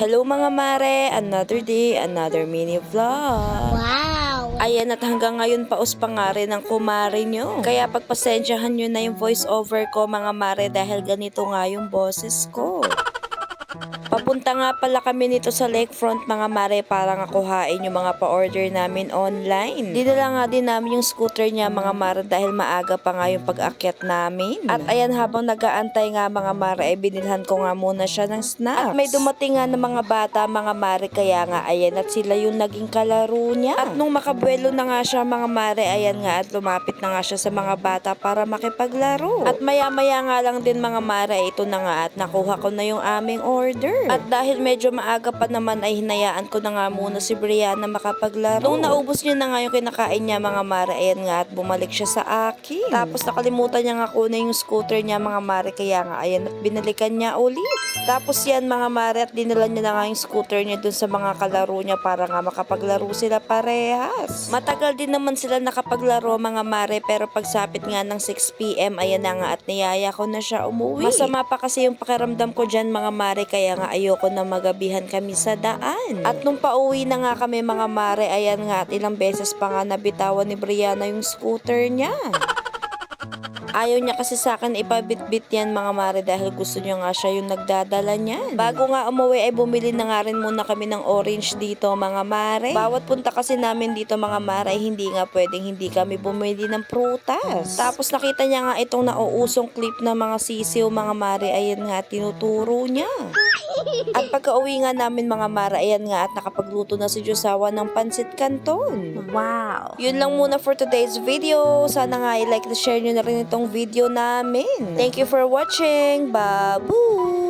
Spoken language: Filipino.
Hello mga mare, another day, another mini vlog. Wow! Ayan at hanggang ngayon paus pa nga rin ang kumare nyo. Kaya pagpasensyahan nyo na yung voice over ko mga mare dahil ganito nga yung boses ko. Papunta nga pala kami nito sa lakefront mga mare para nga kuhain yung mga pa-order namin online. Dinala nga din namin yung scooter niya mga mare dahil maaga pa nga yung pag-akyat namin. At ayan habang nag-aantay nga mga mare ay binilhan ko nga muna siya ng snacks. At may dumating nga ng mga bata mga mare kaya nga ayan at sila yung naging kalaro niya. At nung makabuelo na nga siya mga mare ayan nga at lumapit na nga siya sa mga bata para makipaglaro. At maya maya nga lang din mga mare ito na nga at nakuha ko na yung aming order. At dahil medyo maaga pa naman ay hinayaan ko na nga muna si Brianna makapaglaro. Nung naubos niya na nga yung kinakain niya mga mare, ayan nga at bumalik siya sa akin. Tapos nakalimutan niya nga kunin yung scooter niya mga mare, kaya nga ayan at binalikan niya ulit. Tapos yan mga mare at dinala niya na nga yung scooter niya dun sa mga kalaro niya para nga makapaglaro sila parehas. Matagal din naman sila nakapaglaro mga mare pero pagsapit nga ng 6pm ayan na nga at niyaya ko na siya umuwi. Masama pa kasi yung pakiramdam ko dyan mga mare kaya nga ayoko na magabihan kami sa daan. At nung pauwi na nga kami mga mare ayan nga at ilang beses pa nga nabitawan ni Brianna yung scooter niya. Ayaw niya kasi sa akin ipabitbit yan mga mare dahil gusto niya nga siya yung nagdadala niyan. Bago nga umuwi ay bumili na nga rin muna kami ng orange dito mga mare. Bawat punta kasi namin dito mga mare hindi nga pwedeng hindi kami bumili ng prutas. Tapos nakita niya nga itong nauusong clip ng mga sisiw mga mare ayan nga tinuturo niya. At pagka uwi nga namin mga mara, ayan nga at nakapagluto na si Josawa ng pansit canton. Wow! Yun lang muna for today's video. Sana nga i-like na share nyo na rin itong video namin. Thank you for watching. Babu!